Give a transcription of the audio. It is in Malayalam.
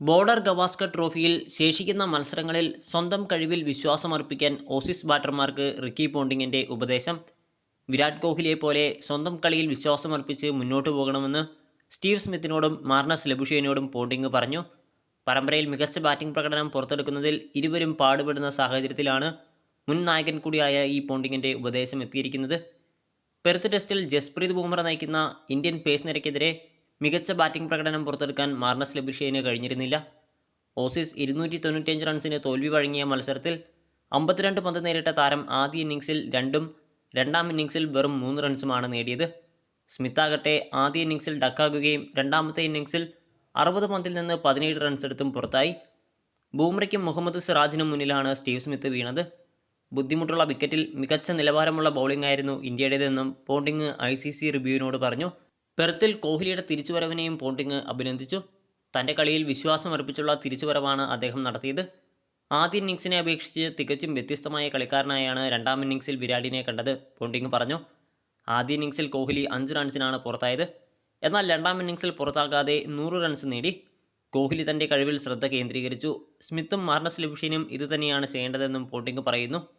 ബോർഡർ ഗവാസ്കർ ട്രോഫിയിൽ ശേഷിക്കുന്ന മത്സരങ്ങളിൽ സ്വന്തം കഴിവിൽ വിശ്വാസമർപ്പിക്കാൻ ഓസീസ് ബാറ്റർമാർക്ക് റിക്കി പോണ്ടിങ്ങിന്റെ ഉപദേശം. വിരാട് കോഹ്ലിയെ പോലെ സ്വന്തം കളിയിൽ വിശ്വാസമർപ്പിച്ച് മുന്നോട്ട് പോകണമെന്ന് സ്റ്റീവ് സ്മിത്തിനോടും മാർണസ് ലബുഷേനോടും പോണ്ടിങ് പറഞ്ഞു. പരമ്പരയിൽ മികച്ച ബാറ്റിംഗ് പ്രകടനം പുറത്തെടുക്കുന്നതിൽ ഇരുവരും പാടുപെടുന്ന സാഹചര്യത്തിലാണ് മുൻ നായകൻ കൂടിയായ ഈ പോണ്ടിങ്ങിന്റെ ഉപദേശം എത്തിയിരിക്കുന്നത്. പെർത്ത് ടെസ്റ്റിൽ ജസ്പ്രീത് ബുംറ നയിക്കുന്ന ഇന്ത്യൻ പേസ് നിരക്കെതിരെ മികച്ച ബാറ്റിംഗ് പ്രകടനം പുറത്തെടുക്കാൻ മാർണസ് ലബിഷേന് കഴിഞ്ഞിരുന്നില്ല. ഓസീസ് ഇരുന്നൂറ്റി തൊണ്ണൂറ്റിയഞ്ച് റൺസിന് തോൽവി വഴങ്ങിയ മത്സരത്തിൽ അമ്പത്തിരണ്ട് പന്ത് നേരിട്ട താരം ആദ്യ ഇന്നിങ്സിൽ രണ്ടും രണ്ടാം ഇന്നിങ്സിൽ വെറും മൂന്ന് റൺസുമാണ് നേടിയത്. സ്മിത്താകട്ടെ ആദ്യ ഇന്നിങ്സിൽ ഡക്കാകുകയും രണ്ടാമത്തെ ഇന്നിങ്സിൽ അറുപത് പന്തിൽ നിന്ന് പതിനേഴ് റൺസ് എടുത്തും പുറത്തായി. ബൂമ്രയ്ക്കും മുഹമ്മദ് സിറാജിനും മുന്നിലാണ് സ്റ്റീവ് സ്മിത്ത് വീണത്. ബുദ്ധിമുട്ടുള്ള വിക്കറ്റിൽ മികച്ച നിലവാരമുള്ള ബൗളിംഗ് ആയിരുന്നു ഇന്ത്യയുടേതെന്നും പോണ്ടിങ് ഐ സി സി റിവ്യൂവിനോട് പറഞ്ഞു. പെർത്തിൽ കോഹ്ലിയുടെ തിരിച്ചുവരവിനെയും പോണ്ടിങ് അഭിനന്ദിച്ചു. തന്റെ കളിയിൽ വിശ്വാസം അർപ്പിച്ചുള്ള തിരിച്ചുവരവാണ് അദ്ദേഹം നടത്തിയത്. ആദ്യ ഇന്നിങ്സിനെ അപേക്ഷിച്ച് തികച്ചും വ്യത്യസ്തമായ കളിക്കാരനായാണ് രണ്ടാം ഇന്നിങ്സിൽ വിരാടിനെ കണ്ടത് പോണ്ടിങ് പറഞ്ഞു. ആദ്യ ഇന്നിങ്സിൽ കോഹ്ലി അഞ്ച് റൺസിനാണ് പുറത്തായത്. എന്നാൽ രണ്ടാം ഇന്നിങ്സിൽ പുറത്താകാതെ നൂറ് റൺസ് നേടി. കോഹ്ലി തന്റെ കഴിവിൽ ശ്രദ്ധ കേന്ദ്രീകരിച്ചു. സ്മിത്തും മാർണസ് ലിബുഷീനും ഇതുതന്നെയാണ് ചെയ്യേണ്ടതെന്നും പോണ്ടിങ് പറയുന്നു.